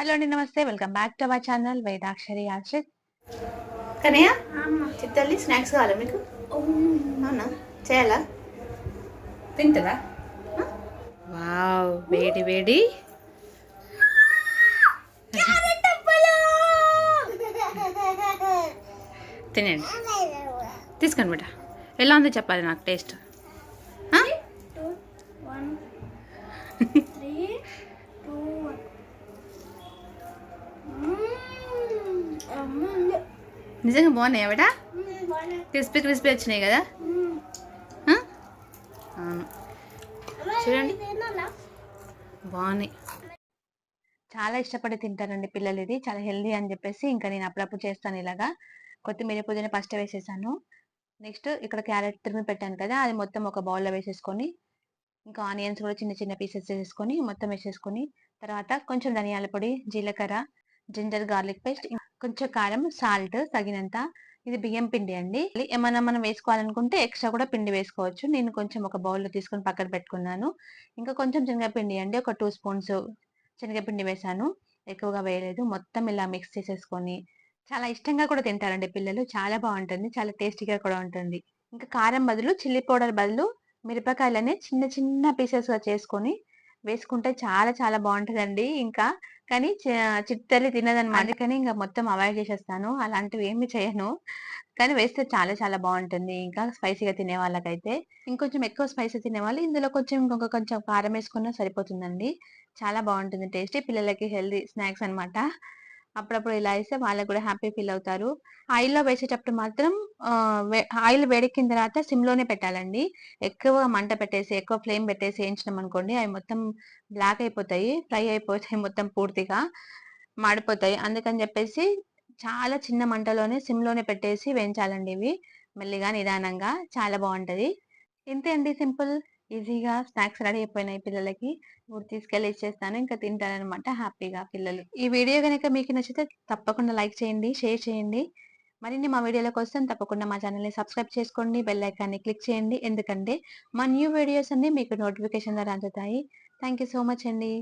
Hello అండి నమస్తే. Welcome back to our channel Vedakshari Ashrith. Kanayya చిత్తల్లి స్నాక్స్ కావాలా మీకు? అవునా? చేయాలా? తింటారా వావ్ వేడి వేడి. తినండి. తీసుకోండి బిడ్డ. ఎలా ఉందో చెప్పాలి నాకు టేస్ట్. నిజంగా బాగున్నాయి బిడ్డ క్రిస్పీ క్రిస్పీ వచ్చినాయి కదా? అవును. చూడండి. బాగున్నాయి. చాలా ఇష్టపడి తింటారండి పిల్లలు ఇది. చాలా హెల్దీ అని చెప్పేసి ఇంకా నేను అప్పుడప్పుడు చేస్తాను ఇలాగా. కొత్తిమీర పుదీనా ఫస్ట్ వేసేసాను. నెక్స్ట్ ఇక్కడ క్యారెట్ తురిమి పెట్టాను కదా అది మొత్తం ఒక బౌల్లో వేసేసుకొని ఇంకా ఆనియన్స్ కూడా చిన్న చిన్న పీసెస్ వేసేసుకొని మొత్తం వేసేసుకొని తర్వాత కొంచెం ధనియాల పొడి జీలకర్ర జింజర్ గార్లిక్ పేస్ట్ కొంచెం కారం సాల్ట్ తగినంత ఇది బియ్యం పిండి అండి. ఏమైనా మనం వేసుకోవాలనుకుంటే ఎక్స్ట్రా కూడా పిండి వేసుకోవచ్చు. నేను కొంచెం ఒక బౌల్లో తీసుకొని పక్కన పెట్టుకున్నాను. ఇంకా కొంచెం శనగపిండి అండి. ఒక టూ స్పూన్స్ శనగపిండి వేసాను. ఎక్కువగా వేయలేదు. మొత్తం ఇలా మిక్స్ చేసేసుకొని చాలా ఇష్టంగా కూడా తింటారండి పిల్లలు. చాలా బాగుంటుంది. చాలా టేస్టీగా కూడా ఉంటుంది. ఇంకా కారం బదులు చిల్లీ పౌడర్ బదులు మిరపకాయలనే చిన్న చిన్న పీసెస్గా చేసుకొని వేసుకుంటే చాలా చాలా బాగుంటుందండి ఇంకా. కానీ చి- చిట్టల్లి తినదన్నమాట అందుకని ఇంకా మొత్తం అవాయిడ్ చేసేస్తాను. అలాంటివి ఏమి చేయను. కానీ వేస్తే చాలా చాలా బాగుంటుంది. ఇంకా స్పైసీగా తినే వాళ్ళకైతే ఇంకొంచెం ఎక్కువ స్పైసీ తినే వాళ్ళు ఇందులో కొంచెం ఇంకొక కొంచెం కారం వేసుకున్నా సరిపోతుందండి. చాలా బాగుంటుంది టేస్ట్ పిల్లలకి హెల్దీ స్నాక్స్ అన్నమాట. అప్పుడప్పుడు ఇలా వేస్తే వాళ్ళకి కూడా హ్యాపీ ఫీల్ అవుతారు. ఆయిల్లో వేసేటప్పుడు మాత్రం ఆయిల్ వేడెక్కిన తర్వాత సిమ్లోనే పెట్టాలండి. ఎక్కువ మంట పెట్టేసి ఎక్కువ ఫ్లేమ్ పెట్టేసి వేయించినాం అనుకోండి అవి మొత్తం బ్లాక్ అయిపోతాయి ఫ్రై అయిపోతాయి మొత్తం పూర్తిగా మాడిపోతాయి. అందుకని చెప్పేసి చాలా చిన్న మంటలోనే సిమ్లోనే పెట్టేసి వేయించాలండి ఇవి. మెల్లిగా నిదానంగా చాలా బాగుంటది. ఇంతే అండి సింపుల్. ఈజీగా స్నాక్స్ రెడీ అయిపోయినాయి పిల్లలకి. ఇప్పుడు తీసుకెళ్ళి ఇచ్చేస్తాను ఇంకా తింటారనమాట హ్యాపీగా పిల్లలు. ఈ వీడియో కనుక మీకు నచ్చితే తప్పకుండా లైక్ చేయండి షేర్ చేయండి. మరిన్ని మా వీడియోల కోసం తప్పకుండా మా ఛానల్ని సబ్స్క్రైబ్ చేసుకోండి బెల్ ఐకాన్ని క్లిక్ చేయండి. ఎందుకంటే మా న్యూ వీడియోస్ అన్ని మీకు నోటిఫికేషన్ ద్వారా అందుతాయి. థ్యాంక్ యూ సో మచ్ అండి.